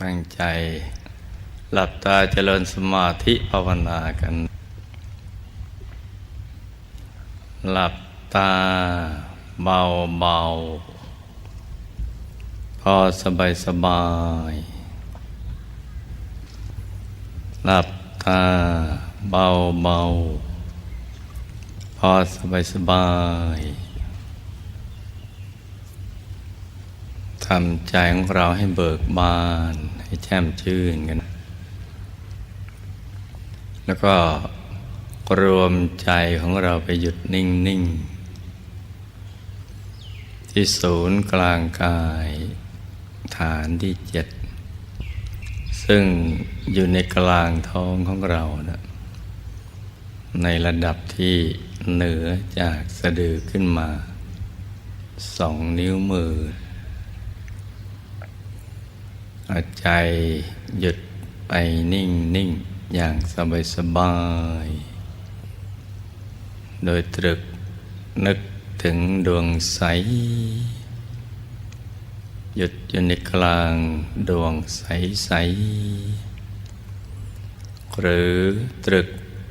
ตั้งใจ หลับตาเจริญสมาธิภาวนากัน หลับตาเบาเบาพอสบายสบาย หลับตาเบาเบาพอสบายสบาย ทำใจของเราให้เบิกบาน ให้แช่มชื่นกัน แล้วก็รวมใจของเราไปหยุดนิ่งนิ่งๆที่ศูนย์กลางกายฐานที่เจ็ด ซึ่งอยู่ในกลางท้องของเรานะในระดับที่เหนือจากสะดือขึ้นมาสองนิ้วมือ เอาใจหยุดไปนิ่งนิ่งอย่างสบายสบาย โดยตรึกนึกถึงดวงใส หยุดอยู่ในกลางดวงใสใส หรือตรึก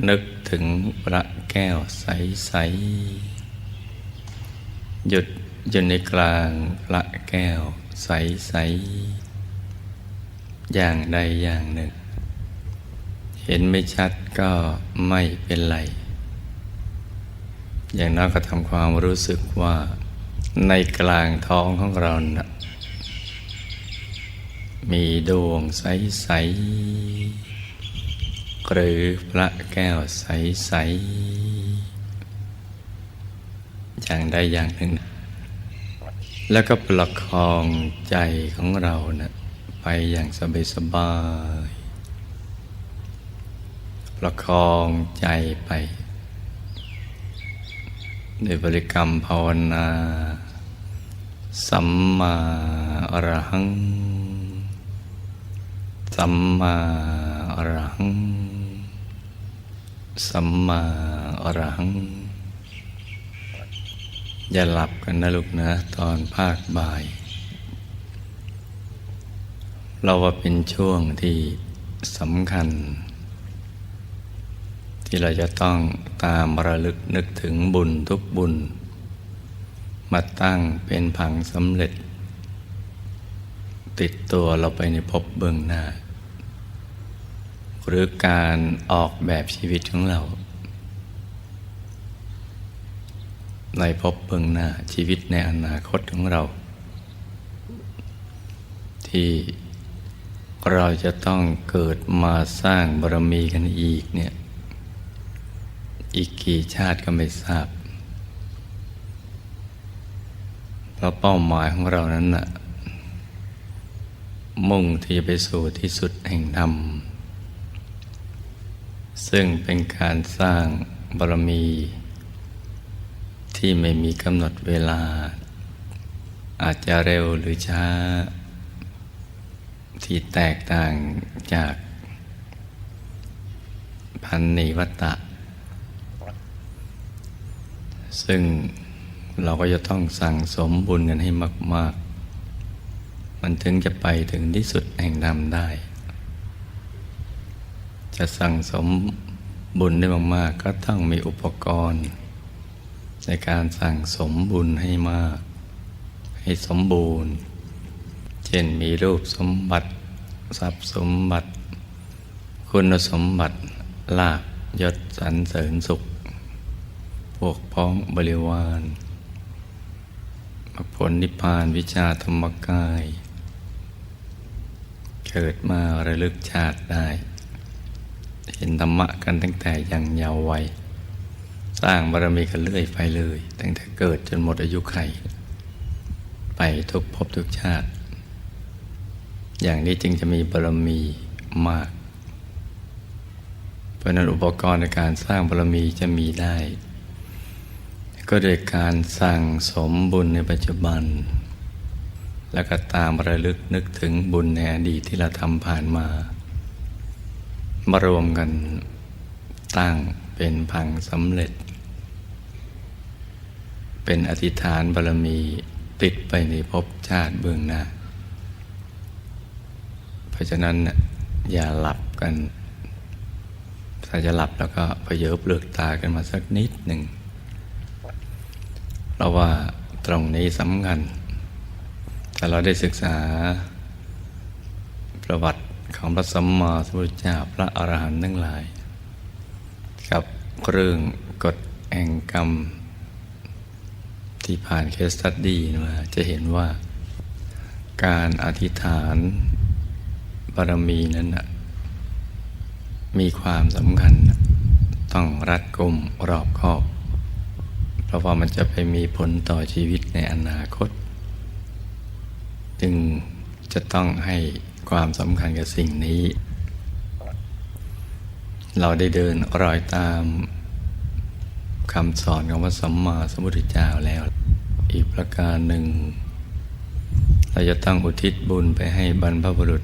นึกถึงพระแก้วใสใส หยุดอยู่ในกลางพระแก้วใสใส อย่างใดอย่างหนึ่ง เห็นไม่ชัดก็ไม่เป็นไร อย่างน้อยก็ทำความรู้สึกว่าในกลางท้องของเรานะ่ะมีดวงใส ๆ หรือพระแก้วใส ๆ อย่างใดอย่างหนึ่ง แล้วก็ประคองใจของเรานะ ไปอย่างสบายๆประคองใจไปด้วยบริกรรมภาวนา สัมมาอรหัง สัมมาอรหัง สัมมาอรหัง อย่าหลับกันนะลูกนะ ตอนภาคบ่าย เราว่าเป็นช่วงที่สำคัญ ที่เราจะต้องตามระลึกนึกถึงบุญทุกบุญ มาตั้งเป็นผังสำเร็จ ติดตัวเราไปในภพเบื้องหน้า หรือการออกแบบชีวิตของเรา ในภพเบื้องหน้าชีวิตในอนาคตของเรา ที่ เราจะต้องเกิดมาสร้างบารมีกันอีกเนี่ย อีกกี่ชาติก็ไม่ทราบเพราะเป้าหมายของเรานั้นน่ะมุ่งที่จะไปสู่ที่สุดแห่งธรรม ซึ่งเป็นการสร้างบารมี ที่ไม่มีกำหนดเวลา อาจจะเร็วหรือช้า ที่แตกต่างจากพันนิวัตตะ ซึ่งเราก็จะต้องสั่งสมบุญกันให้มาก ๆ มันถึงจะไปถึงที่สุดแห่งธรรมได้ จะสั่งสมบุญได้มากๆ ก็ต้องมีอุปกรณ์ ในการสั่งสมบุญให้มาก ให้สมบูรณ์ เช่นมีรูปสมบัติ ทรัพย์สมบัติ คุณสมบัติ ลาบยศสรรเสริญสุข พวกพ้องบริวารผลนิพพานวิชาธรรมกาย เกิดมาระลึกชาติได้ เห็นธรรมะกันตั้งแต่ยังเยาว์วัย สร้างบารมีกันเรื่อยไปเลย ตั้งแต่เกิดจนหมดอายุไข ไปทุกภพทุกชาติ อย่างนี้จึงจะมีบารมีมาก เพราะนั้นอุปกรณ์ในการสร้างบารมีจะมีได้ ก็โดยการสั่งสมบุญในปัจจุบัน แล้วก็ตามระลึกนึกถึงบุญในอดีตที่เราทำผ่านมา มารวมกันตั้งเป็นพังสำเร็จ เป็นอธิษฐานบารมีติดไปในภพชาติเบื้องหน้า ราะฉะนั้นอย่าหลับกัน ถ้าจะหลับแล้วก็พเยอเปลือกตากันมาสักนิดหนึ่งเราว่าตรงนี้สำคัญแต่เราได้ศึกษาประวัติของพระสัมมาสัมพุทธเจ้าพระอรหันต์ทั้งหลาย กับเรื่องกฎแห่งกรรม ที่ผ่านเคสตัดดี้มาจะเห็นว่าการอธิษฐาน บารมีนั้นนะมีความสำคัญนะต้องรัดกุมรอบคอบ เพราะว่ามันจะไปมีผลต่อชีวิตในอนาคต จึงจะต้องให้ความสำคัญกับสิ่งนี้ เราได้เดินรอยตามคำสอนของพระสัมมาสัมพุทธเจ้าแล้ว อีกประการหนึ่ง เราจะต้องอุทิศบุญไปให้บรรพบุรุษ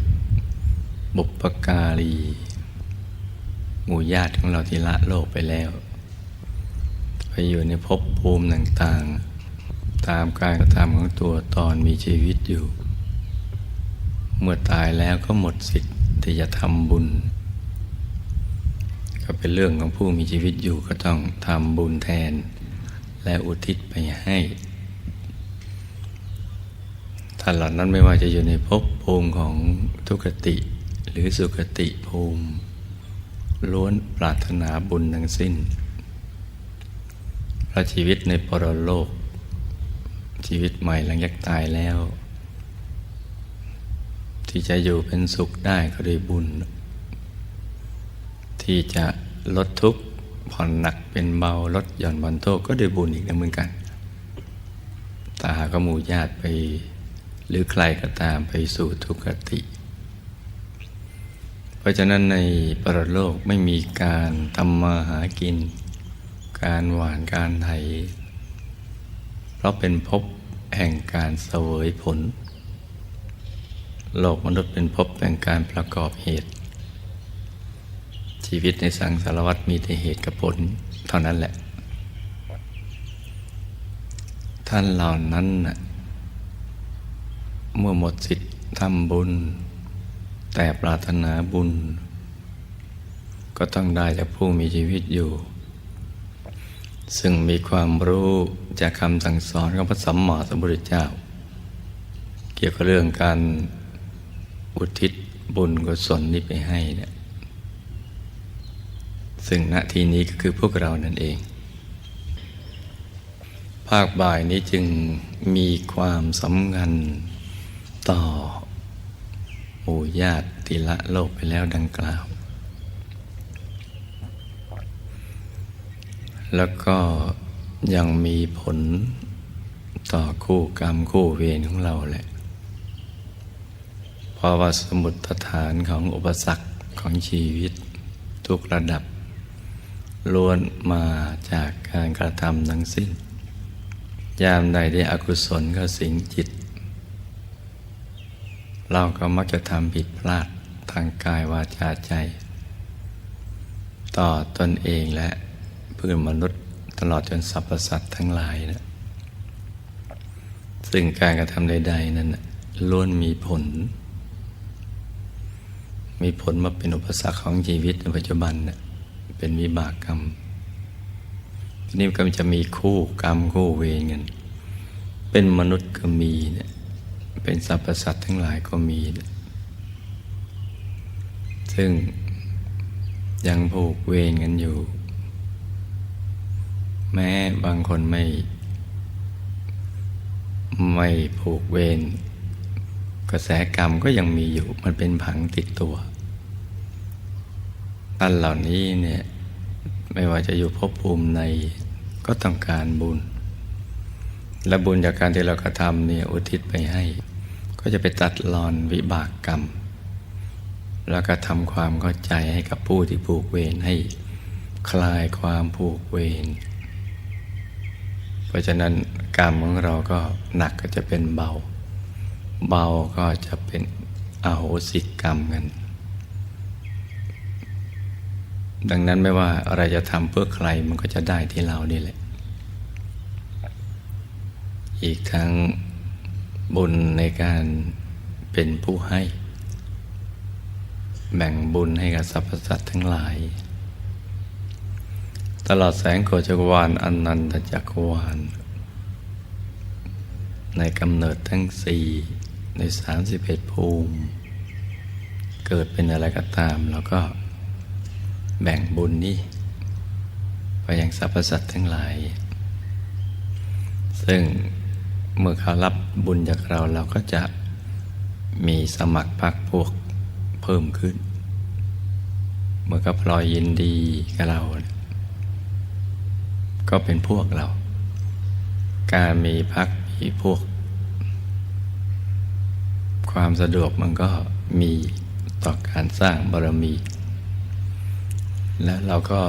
บุปการีหมู่ญาติของเราที่ละโลกไปแล้ว ไปอยู่ในภพภูมิต่างๆ ตามการกระทำของตัวตอนมีชีวิตอยู่ เมื่อตายแล้วก็หมดสิทธิ์ที่จะทำบุญ ก็เป็นเรื่องของผู้มีชีวิตอยู่ก็ต้องทำบุญแทน และอุทิศไปให้ท่านเหล่านั้นไม่ว่าจะอยู่ในภพภูมิของทุกติ หรือสุคติภูมิ ล้วนปรารถนาบุญทั้งสิ้นพระชีวิตในปรโลก ชีวิตใหม่หลังจากตายแล้ว ที่จะอยู่เป็นสุขได้ก็ด้วยบุญ ที่จะลดทุกข์ผ่อนหนักเป็นเบาลดหย่อนบอนโทษก็ด้วยบุญอีกเหมือนกัน ตาก็หมู่ญาติไป หรือใครก็ตามไปสู่ทุกขติ เพราะฉะนั้นในปรโลกไม่มีการทำมาหากิน การหวานการไถ เพราะเป็นภพแห่งการเสวยผล โลกมนุษย์เป็นภพแห่งการประกอบเหตุ ชีวิตในสังสารวัฏมีแต่เหตุกับผลเท่านั้นแหละ ท่านเหล่านั้น เมื่อหมดสิทธิ์ทำบุญ แต่ปรารถนาบุญ ก็ต้องได้จากผู้มีชีวิตอยู่ ซึ่งมีความรู้จากคำสั่งสอนของพระสัมมาสัมพุทธเจ้า เกี่ยวกับเรื่องการอุทิศบุญกุศลนี้ไปให้เนี่ยซึ่งณทีนี้ก็คือพวกเรานั่นเอง ภาคบ่ายนี้จึงมีความสำคัญต่อ หมู่ญาติที่ละโลกไปแล้วดังกล่าว แล้วก็ยังมีผลต่อคู่กรรมคู่เวรของเราแหละ เพราะว่าสมุดฐานของอุปสรรคของชีวิตทุกระดับล้วนมาจากการกระทำทั้งสิ้น ยามใดได้อกุศลก็สิงจิต เราก็มักจะทำผิดพลาดทางกายวาจาใจ ต่อตนเองและเพื่อนมนุษย์ตลอดจนสรรพสัตว์ทั้งหลายนะซึ่งการกระทำใด ๆ นั้นล้วนมีผล มีผลมาเป็นอุปสรรคของชีวิตในปัจจุบันนะเป็นวิบากกรรมทีนี้ก็จะมีคู่กรรมคู่เวรกันเป็นมนุษย์ก็มีเนี่ย เป็นสรรพสัตว์ทั้งหลายก็มี ซึ่งยังผูกเวรกันอยู่ แม้บางคนไม่ ไม่ผูกเวรกระแสกรรมก็ยังมีอยู่ มันเป็นผังติดตัวท่านเหล่านี้เนี่ย ไม่ว่าจะอยู่ภพภูมิในก็ต้องการบุญ และบุญจากการที่เรากระทำเนี่ยอุทิศไปให้ ก็จะไปตัดรอนวิบากกรรม แล้วก็ทำความเข้าใจให้กับผู้ที่ผูกเวรให้คลายความผูกเวรเพราะฉะนั้นกรรมของเราก็หนักก็จะเป็นเบา เบาก็จะเป็นอโหสิกรรมกัน ดังนั้นไม่ว่าอะไรจะทำเพื่อใครมันก็จะได้ที่เรานี่แหละ อีกทั้ง บุญในการเป็นผู้ให้ แบ่งบุญให้กับสรรพสัตว์ทั้งหลาย ตลอดแสงโคจักรวาลอนันตจักรวาล ในกำเนิดทั้งสี่ในสามสิบเอ็ดภูมิ เกิดเป็นอะไรก็ตามแล้วก็แบ่งบุญนี้ ไปยังสรรพสัตว์ทั้งหลาย ซึ่ง เมื่อเขารับบุญจากเราเราก็จะมีสมัครพักพวกเพิ่มขึ้น เมื่อก็พลอยยินดีกับเรา ก็เป็นพวกเรา การมีพักมีพวก ความสะดวกมันก็มีต่อการสร้างบารมี และเราก็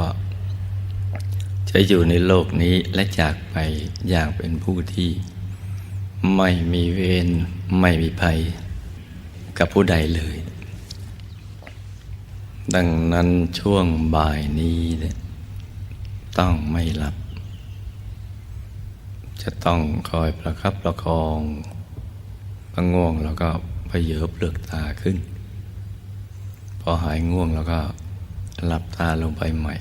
จะอยู่ในโลกนี้และจากไปอย่างเป็นผู้ที่ ไม่มีเวรไม่มีภัย กับผู้ใดเลย ดังนั้นช่วงบ่ายนี้เนี่ยต้องไม่หลับ จะต้องคอยประคับประคองพอง่วงแล้วก็พเยอเปลือกตาขึ้น พอหายง่วงแล้วก็หลับตาลงไปใหม่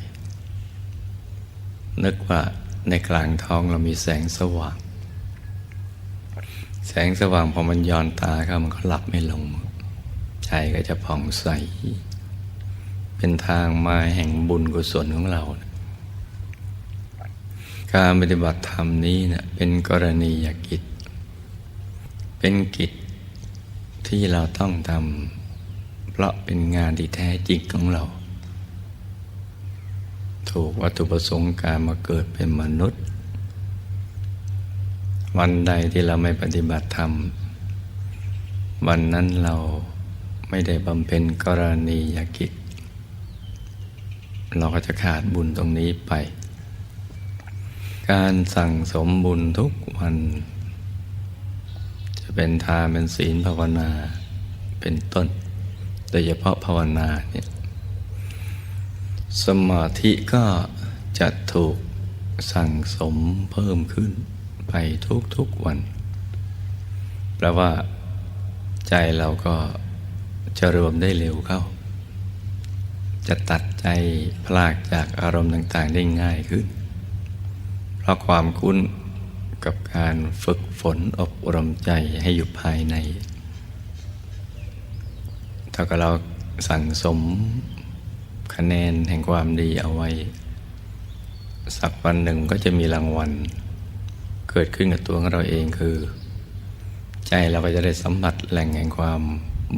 นึกว่าในกลางท้องเรามีแสงสว่าง แสงสว่างพอมันย้อนตาเข้ามันก็หลับไม่ลง ใจก็จะผ่องใส เป็นทางมาแห่งบุญกุศลของเรา การปฏิบัติธรรมนี้เนะี่ยเป็นกรณียกิจ เป็นกิจที่เราต้องทำเพราะเป็นงานที่แท้จริงของเรา ถูกวัตถุประสงค์การมาเกิดเป็นมนุษย์ วันใดที่เราไม่ปฏิบัติธรรม วันนั้นเราไม่ได้บำเพ็ญกรณียกิจ เราก็จะขาดบุญตรงนี้ไป การสั่งสมบุญทุกวัน จะเป็นทานเป็นศีลภาวนาเป็นต้น โดยเฉพาะภาวนาเนี่ยสมาธิก็จะถูกสั่งสมเพิ่มขึ้น ไปทุกๆวัน แปลว่า ใจเราก็จะรวมได้เร็วเข้า จะตัดใจพลากจากอารมณ์ต่าง ๆ ได้ง่ายขึ้น เพราะความคุ้นกับการฝึกฝนอบรมใจให้อยู่ภายใน ถ้ากับเราสั่งสมคะแนนแห่งความดีเอาไว้ สักวันหนึ่งก็จะมีรางวัล เกิดขึ้นกับตัวของเราเองคือ ใจเราก็จะได้สัมผัสแหล่งแห่งความ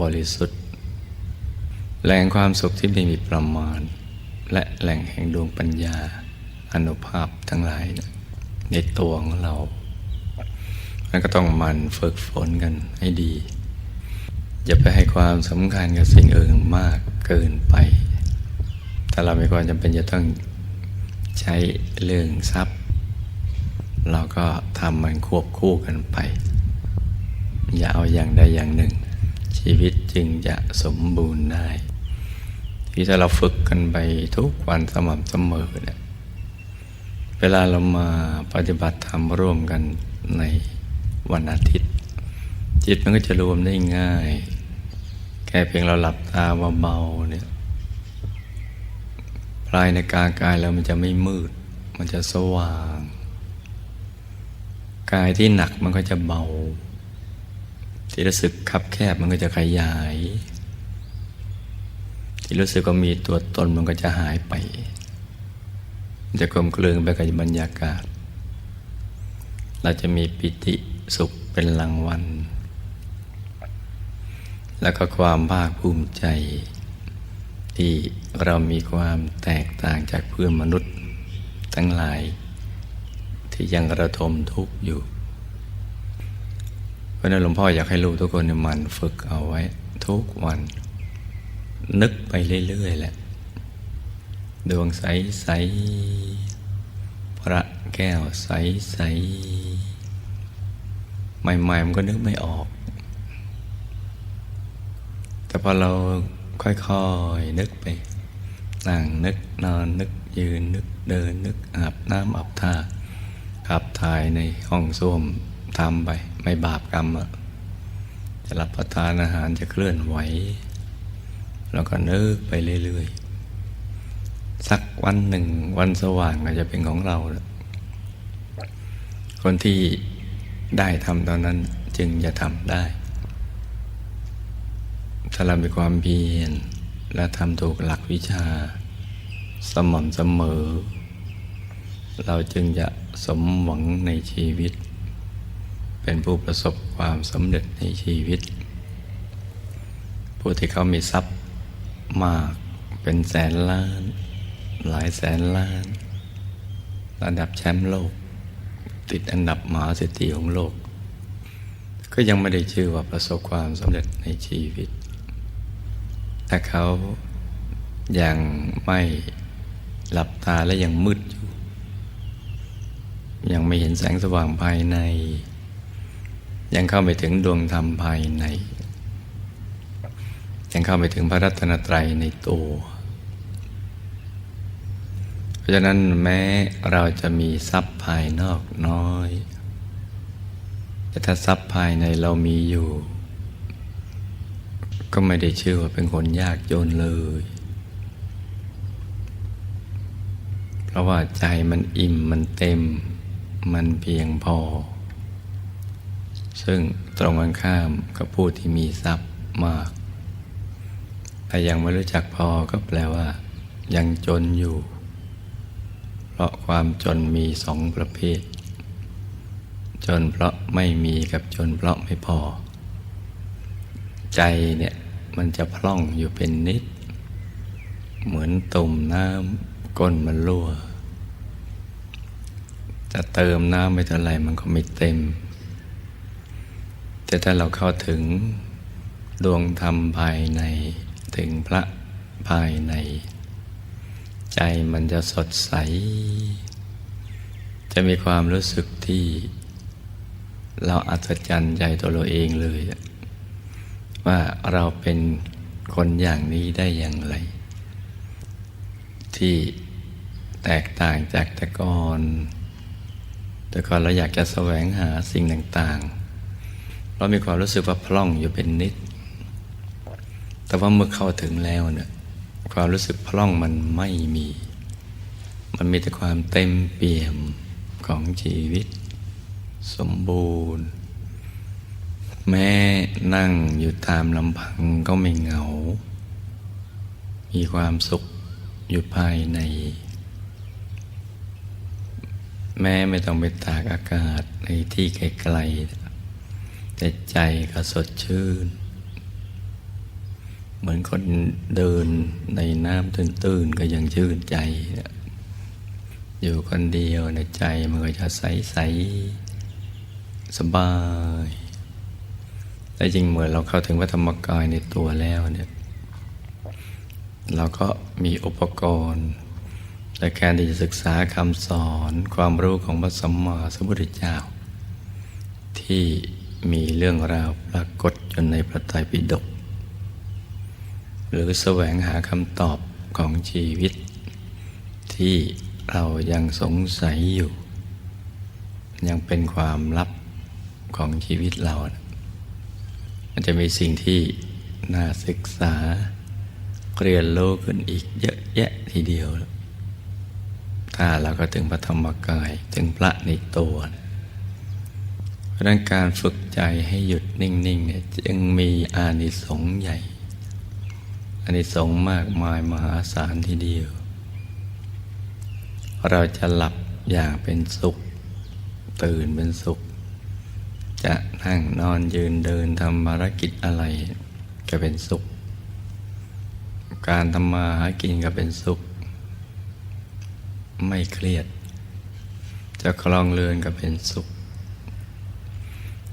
บริสุทธิ์ แหล่งความสุขที่ไม่มีประมาณ และแหล่งแห่งดวงปัญญาอนุภาพทั้งหลายนะในตัวของเรามันก็ต้องมันฝึกฝนกันให้ดี อย่าไปให้ความสำคัญกับสิ่งอื่นมากเกินไปถ้าเราไมีความจำเป็นจะต้องใช้เรื่องทรัพย์ เราก็ทำมันควบคู่กันไป อย่าเอาอย่างใดอย่างหนึ่ง ชีวิตจึงจะสมบูรณ์ได้ ที่ถ้าเราฝึกกันไปทุกวันสม่ำเสมอเนี่ยเวลาเรามาปฏิบัติธรรมร่วมกันในวันอาทิตย์ จิตมันก็จะรวมได้ง่าย แค่เพียงเราหลับตาเบาๆเนี่ยภายในกายกายเรามันจะไม่มืด มันจะสว่าง กายที่หนักมันก็จะเบา ที่รู้สึกคับแคบมันก็จะขยาย ที่รู้สึกว่ามีตัวตนมันก็จะหายไป จะกลมกลืนไปกับบรรยากาศ เราจะมีปิติสุขเป็นรางวัล แล้วก็ความภาคภูมิใจ ที่เรามีความแตกต่างจากเพื่อนมนุษย์ทั้งหลาย ที่ยังระทมทุกข์อยู่ เพราะนั้นหลวงพ่ออยากให้ลูกทุกคนมันฝึกเอาไว้ ทุกวัน นึกไปเรื่อยๆแหละ ดวงใสๆพระแก้วใสๆใหม่ๆมันก็นึกไม่ออก แต่พอเราค่อยๆนึกไปนั่งนึกนอนนึกยืนนึกเดินนึกอาบน้ำอาบท่า ขับถ่ายในห้องส้วมทำไป ไม่บาปกรรมอะจะรับประทานอาหารจะเคลื่อนไหว แล้วก็นึกไปเรื่อยๆ สักวันหนึ่งวันสว่างก็จะเป็นของเราแล้วคนที่ได้ทำตอนนั้นจึงจะทำได้ ถ้าเรามีความเพียรและทำถูกหลักวิชา สม่ำเสมอ เราจึงจะ สมหวังในชีวิต เป็นผู้ประสบความสำเร็จในชีวิต ผู้ที่เขามีทรัพย์มากเป็นแสนล้าน หลายแสนล้าน ระดับแชมป์โลก ติดอันดับมหาเศรษฐีของโลก ก็ยังไม่ได้ชื่อว่าประสบความสำเร็จในชีวิต ถ้าเขายังไม่หลับตาและยังมืดอ ยังไม่เห็นแสงสว่างภายใน ยังเข้าไปถึงดวงธรรมภายใน ยังเข้าไปถึงพระรัตนตรัยในตัว เพราะฉะนั้นแม้เราจะมีทรัพย์ภายนอกน้อย แต่ถ้าทรัพย์ภายในเรามีอยู่ ก็ไม่ได้ชื่อว่าเป็นคนยากจนเลยเพราะว่าใจมันอิ่มมันเต็ม มันเพียงพอ ซึ่งตรงกันข้ามกับผู้ที่มีทรัพย์มาก แต่ยังไม่รู้จักพอก็แปลว่า ยังจนอยู่ เพราะความจนมีสองประเภท จนเพราะไม่มีกับจนเพราะไม่พอ ใจเนี่ยมันจะพล่องอยู่เป็นนิด เหมือนตุ่มน้ำก้นมันรั่ว จะเติมน้ำไปเท่าไหร่มันก็ไม่เต็ม แต่ถ้าเราเข้าถึงดวงธรรมภายในถึงพระภายใน ใจมันจะสดใส จะมีความรู้สึกที่ เราอัศจรรย์ใจตัวเราเองเลย ว่าเราเป็นคนอย่างนี้ได้อย่างไร ที่แตกต่างจากแต่ก่อน แต่ก่อนเราอยากจะแสวงหาสิ่งต่างๆ เรามีความรู้สึกว่าพล่องอยู่เป็นนิด แต่ว่าเมื่อเข้าถึงแล้วเนี่ยความรู้สึกพล่องมันไม่มี มันมีแต่ความเต็มเปี่ยมของชีวิต สมบูรณ์ แม้นั่งอยู่ตามลำพังก็ไม่เหงา มีความสุขอยู่ภายใน แม้ไม่ต้องไปตากอากาศในที่ไกลๆแต่ใจก็สดชื่น เหมือนคนเดินในน้ำตื้นๆก็ยังชื่นใจ อยู่คนเดียวในใจมันก็จะใสๆสบายแต่จริงเหมื่อเราเข้าถึงพระธรรมกายในตัวแล้วเนี่ย เราก็มีอุปกรณ์ ในการที่จะศึกษาคำสอนความรู้ของพระสัมมาสัมพุทธเจ้า ที่มีเรื่องราวปรากฏจนในพระไตรปิฎกหรือแสวงหาคำตอบของชีวิต ที่เรายังสงสัยอยู่ ยังเป็นความลับของชีวิตเรา มันจะมีสิ่งที่น่าศึกษาเรียนรู้ขึ้นอีกเยอะแยะทีเดียว ถ้าเราก็ถึงพระธรรมกายถึงพระในตัวเพราะนั้นการฝึกใจให้หยุดนิ่งๆเนี่ยจึงมีอานิสงส์ใหญ่ อานิสงส์มากมายมหาศาลทีเดียว เราจะหลับอย่างเป็นสุข ตื่นเป็นสุข จะนั่งนอนยืนเดินทำภารกิจอะไร ก็เป็นสุข การทำมาหากินก็เป็นสุข ไม่เครียด จะคลองเรือนก็เป็นสุข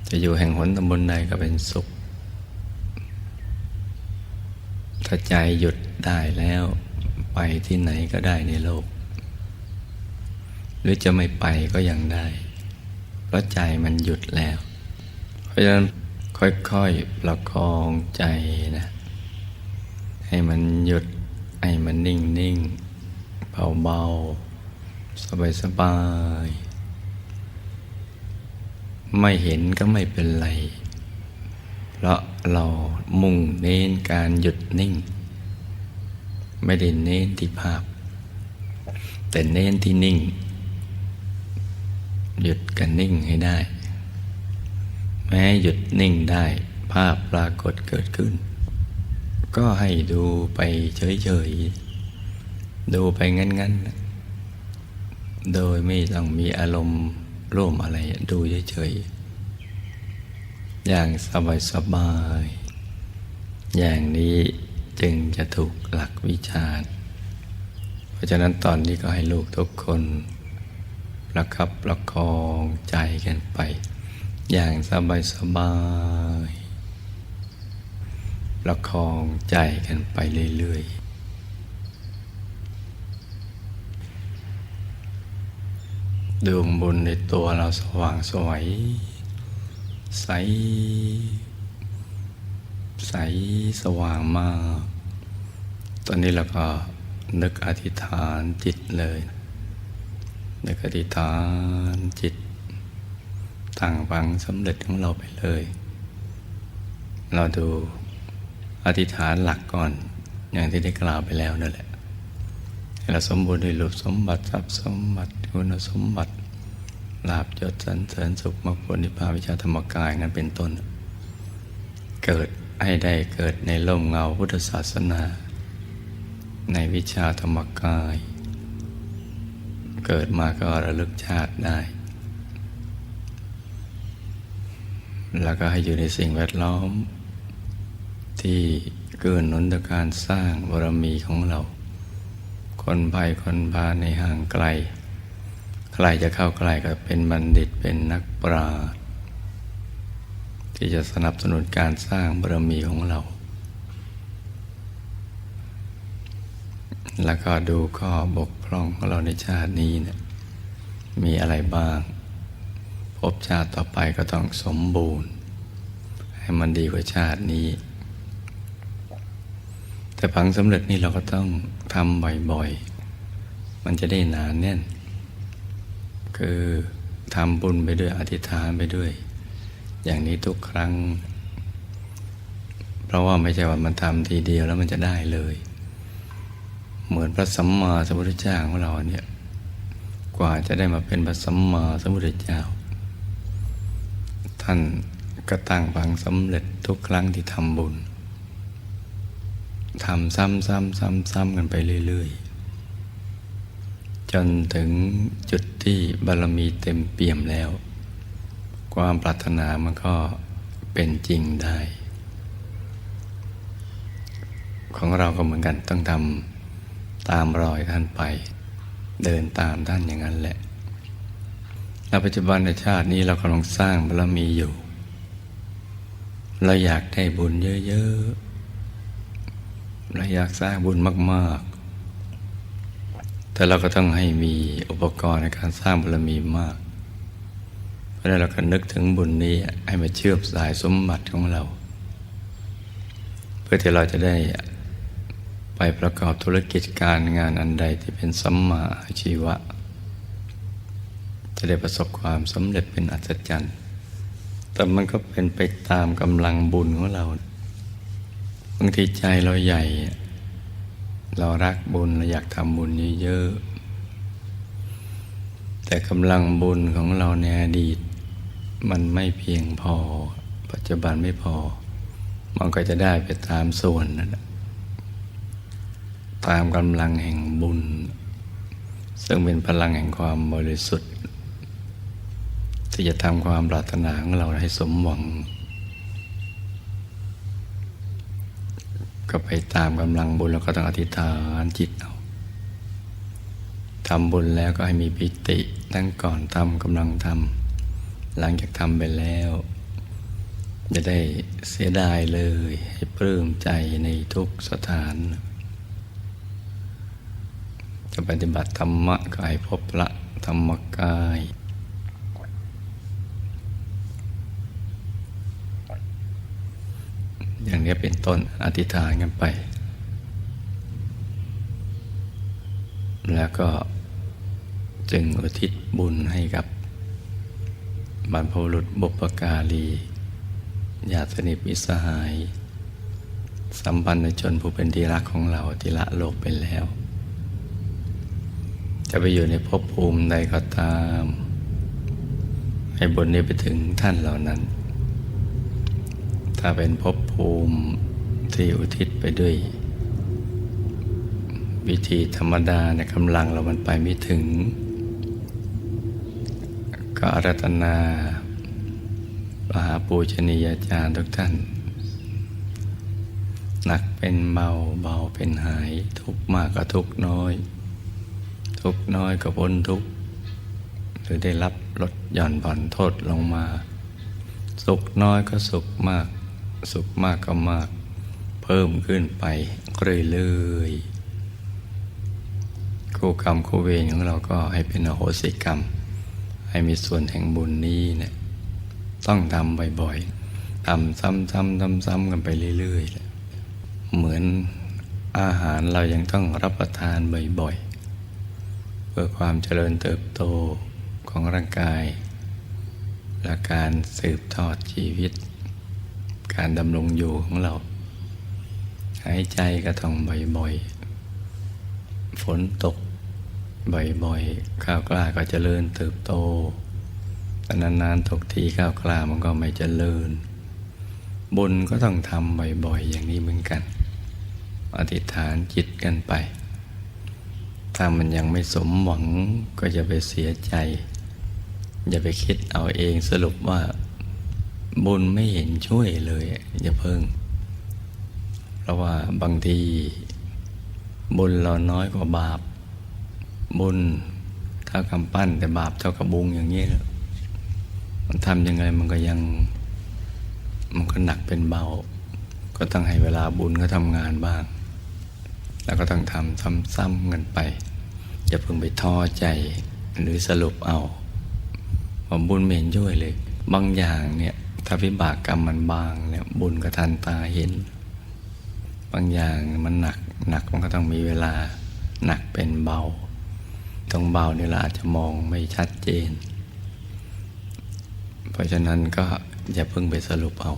จะอยู่แห่งหนตำบลใดก็เป็นสุข ถ้าใจหยุดได้แล้วไปที่ไหนก็ได้ในโลก หรือจะไม่ไปก็ยังได้ เพราะใจมันหยุดแล้ว เพราะฉะนั้นค่อยๆประคองใจนะ ให้มันหยุด ให้มันนิ่งนิ่งเบาเบา สบายสบาย ไม่เห็นก็ไม่เป็นไร เพราะเรามุ่งเน้นการหยุดนิ่ง ไม่ได้เน้นที่ภาพ แต่เน้นที่นิ่ง หยุดกันนิ่งให้ได้ แม้หยุดนิ่งได้ภาพปรากฏเกิดขึ้น ก็ให้ดูไปเฉยๆ ดูไปงั้นๆ โดยไม่ต้องมีอารมณ์ร่วมอะไรดูเฉยๆอย่างสบายๆอย่างนี้จึงจะถูกหลักวิชาเพราะฉะนั้นตอนนี้ก็ให้ลูกทุกคนประคับประคองใจกันไป อย่างสบายๆประคองใจกันไปเรื่อยๆ ดวงบุญในตัวเราสว่างสวยใส ใสสว่างมาก ตอนนี้เราก็นึกอธิษฐานจิตเลย นึกอธิษฐานจิตตั้งฟังสำเร็จของเราไปเลย เราดูอธิษฐานหลักก่อนอย่างที่ได้กล่าวไปแล้วนั่นแหละ ให้เราสมบูรณ์ด้วยรูปสมบัติทรัพย์สมบัติคุณสมบัติลาบยศสรรเสริญสุขมรรคผลนิพพานวิชาธรรมกายนั้นเป็นต้น เกิดให้ได้เกิดในร่มเงาพุทธศาสนา ในวิชาธรรมกาย เกิดมาก็ระลึกชาติได้ แล้วก็ให้อยู่ในสิ่งแวดล้อม ที่เกื้อหนุนต่อการสร้างบารมีของเรา คนภัยคนพาในห่างไกล ใครจะเข้าใกล้ก็เป็นบัณฑิตเป็นนักปราชญ์ที่จะสนับสนุนการสร้างบารมีของเรา แล้วก็ดูข้อบกพร่องของเราในชาตินี้เนะี่ยมีอะไรบ้าง พบชาติต่อไปก็ต้องสมบูรณ์ ให้มันดีกว่าชาตินี้ แต่ผังสำเร็จนี่เราก็ต้องทำบ่อยๆ มันจะได้หนานแน่น คือทำบุญไปด้วยอธิษฐานไปด้วย อย่างนี้ทุกครั้ง เพราะว่าไม่ใช่ว่ามันทำทีเดียวแล้วมันจะได้เลย เหมือนพระสัมมาสัมพุทธเจ้าของเราเนี่ยกว่าจะได้มาเป็นพระสัมมาสัมพุทธเจ้า ท่านก็ตั้งฝังสำเร็จทุกครั้งที่ทำบุญ ทำซ้ำซ้ำซ้ำซ้ำกันไปเรื่อยๆ จนถึงจุดที่บารมีเต็มเปี่ยมแล้ว ความปรารถนามันก็เป็นจริงได้ ของเราก็เหมือนกันต้องทำตามรอยท่านไป เดินตามท่านอย่างนั้นแหละและปัจจุบันในชาตินี้เรากำลังสร้างบารมีอยู่ เราอยากได้บุญเยอะๆ เราอยากสร้างบุญมาก ๆ แต่เราก็ต้องให้มีอุปกรณ์ในการสร้างบารมีมาก เพราะนั้นเราก็นึกถึงบุญนี้ให้มาเชื่อมสายสมบัติของเรา เพื่อที่เราจะได้ไปประกอบธุรกิจการงานอันใดที่เป็นสัมมาอาชีวะ จะได้ประสบความสำเร็จเป็นอัศจรรย์ แต่มันก็เป็นไปตามกำลังบุญของเรา บางทีใจเราใหญ่ เรารักบุญเราอยากทำบุญเยอะๆแต่กำลังบุญของเราในอดีต มันไม่เพียงพอ ปัจจุบันไม่พอ มันก็จะได้ไปตามส่วนนั่นตามกำลังแห่งบุญ ซึ่งเป็นพลังแห่งความบริสุทธิ์ ที่จะทำความปรารถนาของเราให้สมหวัง ก็ไปตามกำลังบุญแล้วก็ต้องอธิษฐานจิตเอาทำบุญแล้วก็ให้มีปิติตั้งก่อนทำกำลังทำหลังจากทำไปแล้วจะได้เสียดายเลยให้ปลื้มใจในทุกสถาน จะปฏิบัติธรรมะกายพบพระธรรมกาย อย่างนี้เป็นต้นอธิษฐานกันไป แล้วก็จึงอุทิศบุญให้กับบรรพบุรุษบุปการีญาติสนิทมิสหาย สัมพันธ์ชนผู้เป็นที่รักของเราที่ละโลกไปแล้ว จะไปอยู่ในภพภูมิใดก็ตาม ให้บุญนี้ไปถึงท่านเหล่านั้น ถ้าเป็นภพ ภูมิที่อุทิศไปด้วย วิธีธรรมดาในกำลังเรามันไปไม่ถึง ก็อารัตนามหาปูชนียาจารย์ทุกท่าน หนักเป็นเบาเบาเป็นหาย ทุกมากก็ทุกน้อย ทุกน้อยก็พ้นทุกหรือได้รับลดหย่อนผ่อนโทษลงมา สุขน้อยก็สุขมาก สุขมากก็มาก เพิ่มขึ้นไปเรื่อยๆคู่กรรมคู่เวรของเราก็ให้เป็นอโหสิกรรม ให้มีส่วนแห่งบุญนี้เนี่ยต้องทำบ่อยๆทำซ้ำๆซ้ำๆกันไปเรื่อยๆแหละเหมือนอาหารเรายังต้องรับประทานบ่อยๆ เพื่อความเจริญเติบโตของร่างกาย และการสืบทอดชีวิต การดำรงอยู่ของเรา หายใจก็ต้องบ่อยๆ ฝนตกบ่อยๆ ข้าวกล้าก็เจริญเติบโตแต่นานๆตกทีข้าวกล้ามันก็ไม่เจริญ บุญก็ต้องทำบ่อยๆ อย่างนี้เหมือนกัน อธิษฐานจิตกันไป ถ้ามันยังไม่สมหวังก็จะไปเสียใจ อย่าไปคิดเอาเองสรุปว่า บุญไม่เห็นช่วยเลยอย่าเพิ่ง เพราะว่าบางที บุญเราน้อยกว่าบาป บุญเท่ากับปั้น แต่บาปเท่ากับบุงอย่างนี้แล้วมันทำยังไงมันก็ยัง มันก็หนักเป็นเบา ก็ต้องให้เวลาบุญก็ทำงานบ้าง แล้วก็ต้องทำซ้ำๆกันไป อย่าเพิ่งไปท้อใจหรือสรุปเอาว่าบุญไม่เห็นช่วยเลย บางอย่างเนี่ย ถ้าวิบากกรรมมันบางเนี่ยบุญก็ทันตาเห็น บางอย่างมันหนักหนักมันก็ต้องมีเวลาหนักเป็นเบา ตรงเบาเนี่ยเราอาจจะมองไม่ชัดเจน เพราะฉะนั้นก็อย่าเพิ่งไปสรุปเอา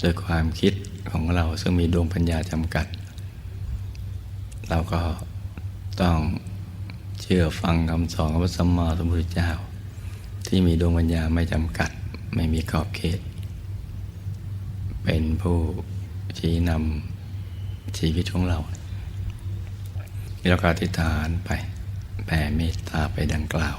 โดยความคิดของเราซึ่งมีดวงปัญญาจำกัด เราก็ต้องเชื่อฟังคำสอนของพระสัมมาสัมพุทธเจ้า ที่มีดวงปัญญาไม่จำกัด ไม่มีขอบเขต เป็นผู้ชี้นำชีวิตของเราเราก็อธิษฐานไปแผ่เมตตาไปดังกล่าว